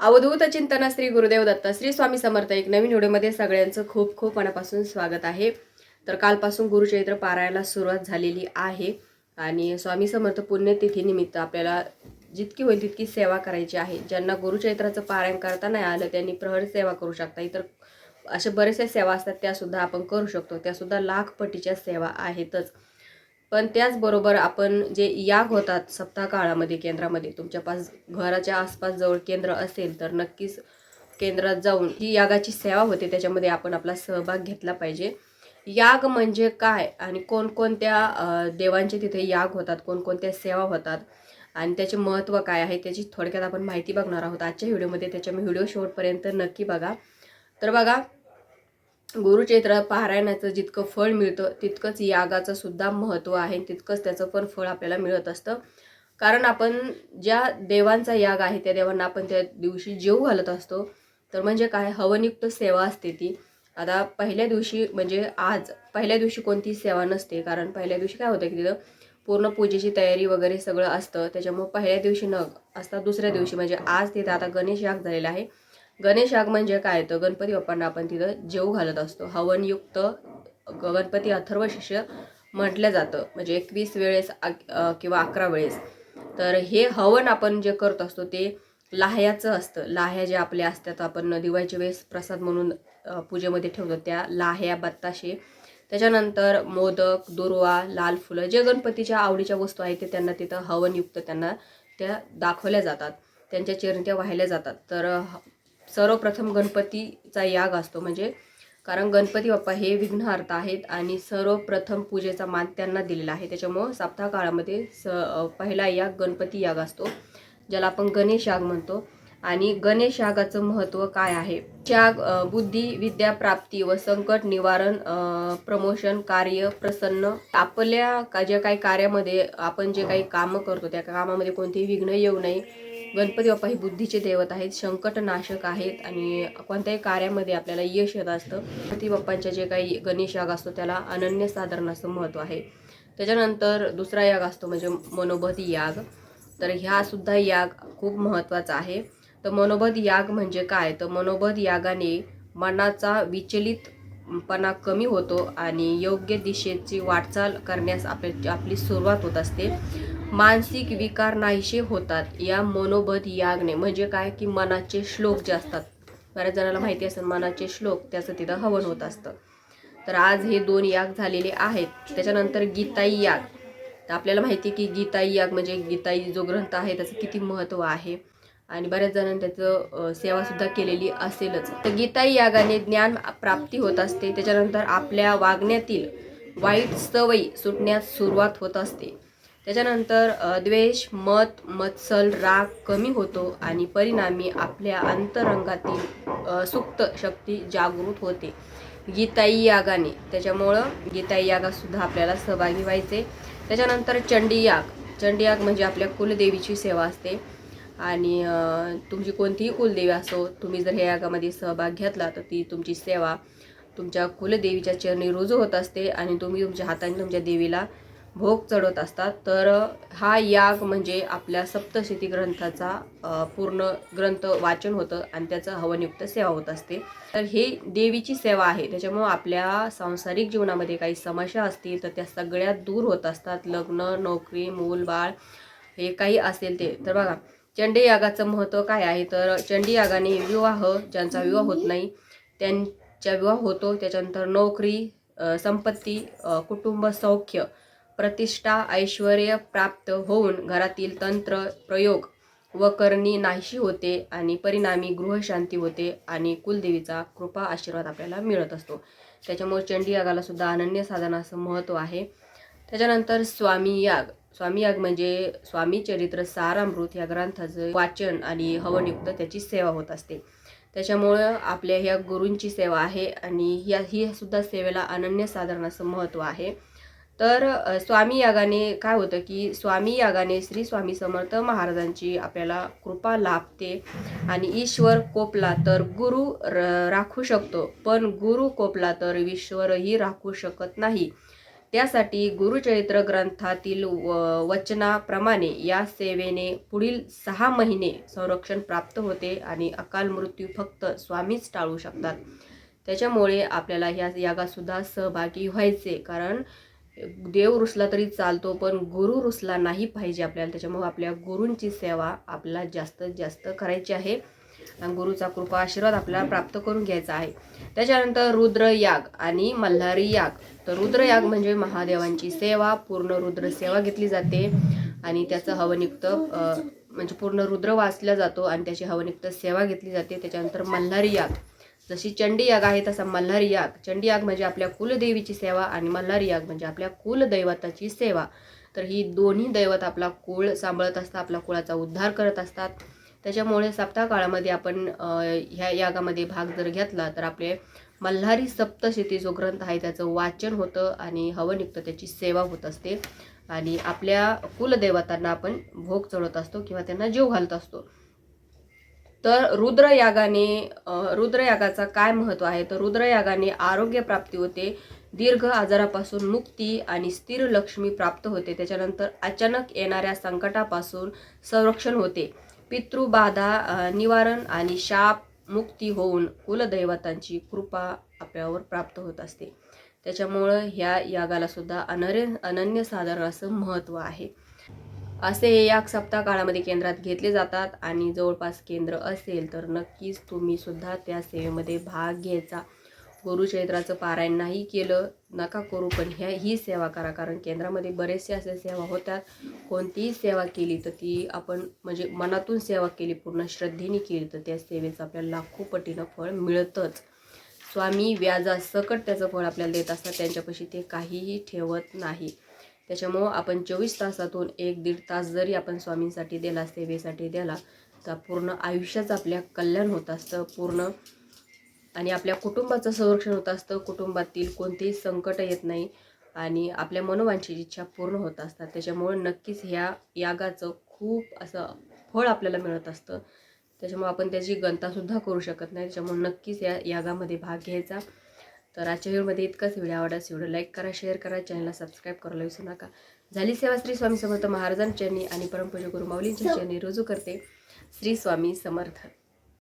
अवधूत चिंतन श्री गुरुदेव दत्त श्री स्वामी समर्थ एक नवीन व्हिडिओमध्ये सगळ्यांचं खूप खूप मनापासून स्वागत आहे. तर कालपासून गुरुचैत्र पारायला सुरुवात झालेली आहे आणि स्वामी समर्थ पुण्यतिथीनिमित्त आपल्याला जितकी होईल तितकी सेवा करायची आहे. ज्यांना गुरुचैत्राचं पारायण करता नाही आलं त्यांनी प्रहर सेवा करू शकता. इतर अशा बरेचसे सेवा असतात त्यासुद्धा आपण करू शकतो. त्यासुद्धा लाखपटीच्या सेवा आहेतच. पण त्याचबरोबर आपण जे याग होतात सप्ताह काळामध्ये केंद्रामध्ये तुमच्या पास घराच्या आसपास जवळ केंद्र असेल तर नक्कीच केंद्रात जाऊन ही यागाची सेवा होते. त्याच्यामध्ये आपण आपला सहभाग घेतला पाहिजे. याग म्हणजे काय? आणि कोणकोणत्या देवांचे तिथे याग होतात? कोणकोणत्या सेवा होतात? आणि त्याचे महत्त्व काय आहे? त्याची थोडक्यात आपण माहिती बघणार आहोत. आजच्या व्हिडिओमध्ये त्याच्या मी व्हिडिओ शेवटपर्यंत नक्की बघा. तर बघा गुरुचैत्र पारायणाचं जितकं फळ मिळतं तितकंच यागाचं सुद्धा महत्त्व आहे तितकंच त्याचं पण फळ आपल्याला मिळत असतं. कारण आपण ज्या देवांचा याग आहे त्या देवांना आपण त्या दिवशी जेव घालत असतो. तर म्हणजे काय? हवनयुक्त सेवा असते ती. आता पहिल्या दिवशी म्हणजे आज पहिल्या दिवशी कोणतीही सेवा नसते. कारण पहिल्या दिवशी काय होतं की तिथं पूर्ण पूजेची तयारी वगैरे सगळं असतं. त्याच्यामुळे पहिल्या दिवशी न असतात दुसऱ्या दिवशी म्हणजे आज तिथं आता गणेश याग झालेला आहे. गणेश आग म्हणजे काय? तर गणपती बाप्पांना आपण तिथं जेऊ घालत असतो. हवनयुक्त गणपती अथर्व शिष्य म्हटलं जातं. म्हणजे एकवीस वेळेस किंवा अकरा वेळेस. तर हे हवन आपण जे करत असतो ते लाह्याचं असतं. लाह्या ज्या आपल्या असतात आपण दिवाळीच्या वेळेस प्रसाद म्हणून पूजेमध्ये ठेवतो त्या लाह्या बत्ताशे. त्याच्यानंतर मोदक दुर्वा लाल फुलं जे गणपतीच्या आवडीच्या वस्तू आहेत ते त्यांना तिथं हवनयुक्त त्यांना त्या दाखवल्या जातात. त्यांच्या चिरंत्या वाहिल्या जातात. तर ह- सर्वप्रथम गणपतीचा याग असतो. म्हणजे कारण गणपती बाप्पा हे विघ्नहर्ता आहेत आणि सर्वप्रथम पूजेचा मान त्यांना दिलेला आहे. त्याच्यामुळं सप्ताह काळामध्ये स पहिला याग गणपती याग असतो ज्याला आपण गणेश याग म्हणतो. आणि गणेश यागाचं महत्त्व काय आहे? याग बुद्धी विद्या प्राप्ती व संकट निवारण प्रमोशन कार्य प्रसन्न आपल्या का ज्या काही कार्यामध्ये आपण जे काही कामं करतो त्या कामामध्ये कोणतेही विघ्न येऊ नये. गणपती बाप्पा ही बुद्धीचे दैवत आहेत संकटनाशक आहेत आणि कोणत्याही कार्यामध्ये आपल्याला यश येत असतं. गणपती बाप्पांच्या जे काही गणेश याग असतो त्याला अनन्य साधारणाचं असं महत्त्व आहे. त्याच्यानंतर दुसरा याग असतो म्हणजे मनोबत याग. तर ह्यासुद्धा याग खूप महत्त्वाचा आहे. तर मनोबत याग म्हणजे काय? तर मनोबत यागाने मनाचा विचलितपणा कमी होतो आणि योग्य दिशेची वाटचाल करण्यास आपल्या आपली सुरुवात होत असते. मानसिक विकार नाहीसे होतात. या मनोबध यागने म्हणजे काय? की मनाचे श्लोक जे असतात. बऱ्याच जणांना माहिती असतात मनाचे श्लोक त्याचं तिथं हवन होत असतं. तर आज हे दोन याग झालेले आहेत. त्याच्यानंतर गीताई याग. तर आपल्याला माहिती की गीताई याग म्हणजे गीताई जो ग्रंथ आहे त्याचं किती महत्त्व आहे. आणि बऱ्याच जणांनी त्याचं सेवासुद्धा केलेली असेलच. तर गीताई यागाने ज्ञान प्राप्ती होत असते. त्याच्यानंतर आपल्या वागण्यातील वाईट सवयी सुटण्यास सुरुवात होत असते. त्याच्यानंतर द्वेष मत मत्सल राग कमी होतो आणि परिणामी आपल्या अंतरंगातील सुप्त शक्ती जागृत होते. गीताई यागाने. त्याच्यामुळं गीताई यागातसुद्धा आपल्याला सहभागी व्हायचे. त्याच्यानंतर चंडी याग. चंडी याग म्हणजे आपल्या कुलदेवीची सेवा असते. आणि तुमची कोणतीही कुलदेवी असो तुम्ही जर ह्या यागामध्ये सहभाग घेतला तर ती तुमची सेवा तुमच्या कुलदेवीच्या चरणी रुजू होत असते आणि तुम्ही तुमच्या हाताने तुमच्या देवीला भोग चढवत असतात. तर हा याग म्हणजे आपल्या सप्तशती ग्रंथाचा पूर्ण ग्रंथ वाचन होतं आणि त्याचं हवनयुक्त सेवा होत असते. तर हे देवीची सेवा आहे. त्याच्यामुळं आपल्या सांसारिक जीवनामध्ये काही समस्या असतील तर त्या सगळ्या दूर होत असतात. लग्न नोकरी मूल बाळ हे काही असेल ते. तर बघा चंडी यागाचं महत्त्व काय आहे? तर चंडी यागाने विवाह ज्यांचा विवाह होत नाही त्यांचा विवाह होतो. त्याच्यानंतर नोकरी संपत्ती कुटुंब सौख्य प्रतिष्ठा ऐश्वर प्राप्त होऊन घरातील तंत्र प्रयोग व करणी नाहीशी होते आणि परिणामी गृहशांती होते आणि कुलदेवीचा कृपा आशीर्वाद आपल्याला मिळत असतो. त्याच्यामुळे चंडी यागाला सुद्धा अनन्य साधनाचं असं महत्त्व आहे. त्याच्यानंतर स्वामी याग. स्वामी याग म्हणजे स्वामी चरित्र सारामृत या ग्रंथाचं वाचन आणि हवनयुक्त त्याची सेवा होत असते. त्याच्यामुळं आपल्या ह्या गुरूंची सेवा आहे आणि ह्या ही सुद्धा सेवेला अनन्य साधारण असं महत्त्व आहे. तर स्वामी यागाने काय होतं की स्वामी यागाने श्री स्वामी समर्थ महाराजांची आपल्याला कृपा लाभते आणि ईश्वर कोपला तर गुरु र राखू शकतो. पण गुरु कोपला तर ईश्वरही राखू शकत नाही. त्यासाठी गुरुचरित्र ग्रंथातील व- वचनाप्रमाणे या सेवेने पुढील सहा महिने संरक्षण प्राप्त होते आणि अकाल मृत्यू फक्त स्वामीच टाळू शकतात. त्याच्यामुळे आपल्याला ह्या यागासुद्धा सहभागी व्हायचे. कारण देव रुसला तरी चालतो पण गुरु रुसला नाही पाहिजे आपल्याला. त्याच्यामुळे आपल्या गुरूंची सेवा आपला जास्तीत जास्त करायची आहे. आणि गुरुचा कृपा आशीर्वाद आपल्याला प्राप्त करून घ्यायचा आहे. त्याच्यानंतर रुद्रयाग आणि मल्हारी याग. तर रुद्रयाग म्हणजे महादेवांची सेवा पूर्ण रुद्र सेवा घेतली जाते. आणि त्याचं हवनयुक्त म्हणजे पूर्ण रुद्र वाचला जातो आणि त्याची हवनयुक्त सेवा घेतली जाते. त्याच्यानंतर मल्हारी याग. जशी चंडी याग आहे तसा मल्हारी याग. चंडी याग म्हणजे आपल्या कुलदेवीची सेवा आणि मल्हारी याग म्हणजे आपल्या कुलदैवताची सेवा. तर ही दोन्ही दैवत आपला कुळ सांभाळत असतात आपला कुळाचा उद्धार करत असतात. त्याच्यामुळे सप्ताह काळामध्ये आपण ह्या यागामध्ये भाग जर घेतला तर आपले मल्हारी सप्तशती जो ग्रंथ आहे त्याचं वाचन होतं आणि हवनयुक्त त्याची सेवा होत असते. आणि आपल्या कुलदैवतांना आपण भोग चढवत असतो किंवा त्यांना जीव घालत असतो. तर रुद्रयागाने रुद्रयागाचा काय महत्त्व आहे? तर रुद्रयागाने आरोग्य प्राप्ती होते दीर्घ आजारापासून मुक्ती आणि स्थिर लक्ष्मी प्राप्त होते. त्याच्यानंतर अचानक येणाऱ्या संकटापासून संरक्षण होते. पितृबाधा निवारण आणि शाप मुक्ती होऊन कुलदैवतांची कृपा आपल्यावर प्राप्त होत असते. त्याच्यामुळं ह्या यागाला सुद्धा अनरे अनन्यसाधारण असं महत्त्व आहे. असे हे याग सप्ताह काळामध्ये केंद्रात घेतले जातात आणि जवळपास केंद्र असेल तर नक्कीच तुम्ही सुद्धा त्या सेवेमध्ये भाग घ्यायचा. गुरुचैत्राचं पारायण नाही केलं नका करू पण ह्या ही सेवा करा. कारण केंद्रामध्ये बरेचसे असे सेवा होतात. कोणतीही सेवा केली तर ती आपण म्हणजे मनातून सेवा केली पूर्ण श्रद्धेने केली तर त्या सेवेचं आपल्याला लाखो पटीनं फळ मिळतंच. स्वामी व्याजासकट त्याचं फळ आपल्याला देत असतात. त्यांच्यापाशी ते काहीही ठेवत नाही. त्याच्यामुळं आपण चोवीस तासातून एक दीड तास जरी आपण स्वामींसाठी दिला सेवेसाठी दिला तर पूर्ण आयुष्याचं आपल्या कल्याण होत असतं पूर्ण. आणि आपल्या कुटुंबाचं संरक्षण होत असतं. कुटुंबातील कोणतेही संकट येत नाही. आणि आपल्या मनोवांची इच्छा पूर्ण होत असतात. त्याच्यामुळं नक्कीच ह्या यागाचं खूप असं फळ आपल्याला मिळत असतं. त्याच्यामुळे आपण त्याची गणतासुद्धा करू शकत नाही. त्याच्यामुळे नक्कीच या यागामध्ये भाग घ्यायचा. तर आजच्या व्हिडिओमध्ये इतकाच. व्हिडिओ आवडल्यास व्हिडिओ लाईक करा शेअर करा चॅनलला सबस्क्राईब करायला विसरू नका. झाली सेवा श्री स्वामी समर्थ महाराजांच्या आणि परमपूज्य गुरु माऊलींच्या चरणी रुजू करते. श्री स्वामी समर्थ.